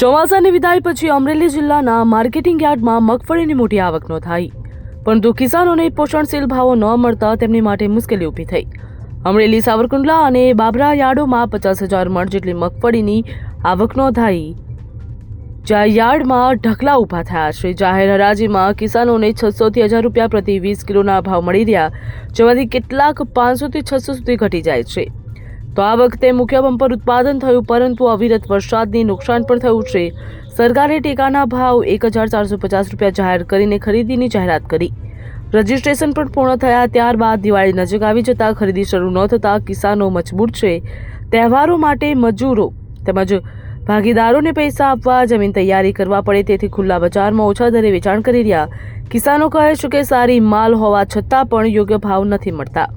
ચોમાસાની વિદાય પછી અમરેલી જિલ્લાના માર્કેટિંગ યાર્ડમાં મગફળીની મોટી આવક ન થઈ પરંતુ કિસાનોને પોષણશીલ ભાવો ન મળતા તેમની માટે મુશ્કેલી ઊભી થઈ. અમરેલી, સાવરકુંડલા અને બાબરા યાર્ડોમાં પચાસ હજાર મણ જેટલી મગફળીની આવક નોંધાઈ. જ્યાં યાર્ડમાં ઢકલા ઊભા થયા છે. જાહેર હરાજીમાં કિસાનોને છસોથી હજાર રૂપિયા પ્રતિ વીસ કિલોના ભાવ મળી રહ્યા, જેમાંથી કેટલાક પાંચસોથી છસો સુધી ઘટી જાય છે. તો આ વખતે મુખ્ય બમ્પર ઉત્પાદન થયું, પરંતુ અવિરત વરસાદની નુકસાન પણ થયું છે. સરકારે ટેકાના ભાવ એક હજાર ચારસો પચાસ રૂપિયા જાહેર કરીને ખરીદીની જાહેરાત કરી. રજિસ્ટ્રેશન પણ પૂર્ણ થયા, ત્યારબાદ દિવાળી નજીક આવી જતાં ખરીદી શરૂ ન થતાં કિસાનો મજબૂર છે. તહેવારો માટે મજૂરો તેમજ ભાગીદારોને પૈસા આપવા, જમીન તૈયારી કરવા પડે, તેથી ખુલ્લા બજારમાં ઓછા દરે વેચાણ કરી રહ્યા. કિસાનો કહે છે કે સારી માલ હોવા છતાં પણ યોગ્ય ભાવ નથી મળતા.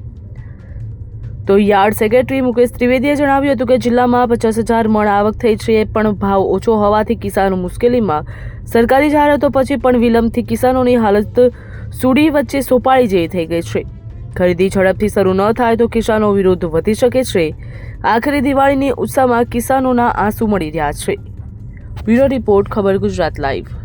તો યાર્ડ સેક્રેટરી મુકેશ ત્રિવેદીએ જણાવ્યું હતું કે જિલ્લામાં પચાસ હજાર મણ આવક થઈ છે પણ ભાવ ઓછો હોવાથી કિસાનો મુશ્કેલીમાં. સરકારી જાહેરાતો પછી પણ વિલંબથી કિસાનોની હાલત સુડી વચ્ચે સોપાળી જેવી થઈ ગઈ છે. ખરીદી ઝડપથી શરૂ ન થાય તો કિસાનો વિરોધ વધી શકે છે. આખરી દિવાળીની ઉત્સાહમાં કિસાનોના આંસુ મળી રહ્યા છે. બ્યુરો રિપોર્ટ, ખબર ગુજરાત લાઈવ.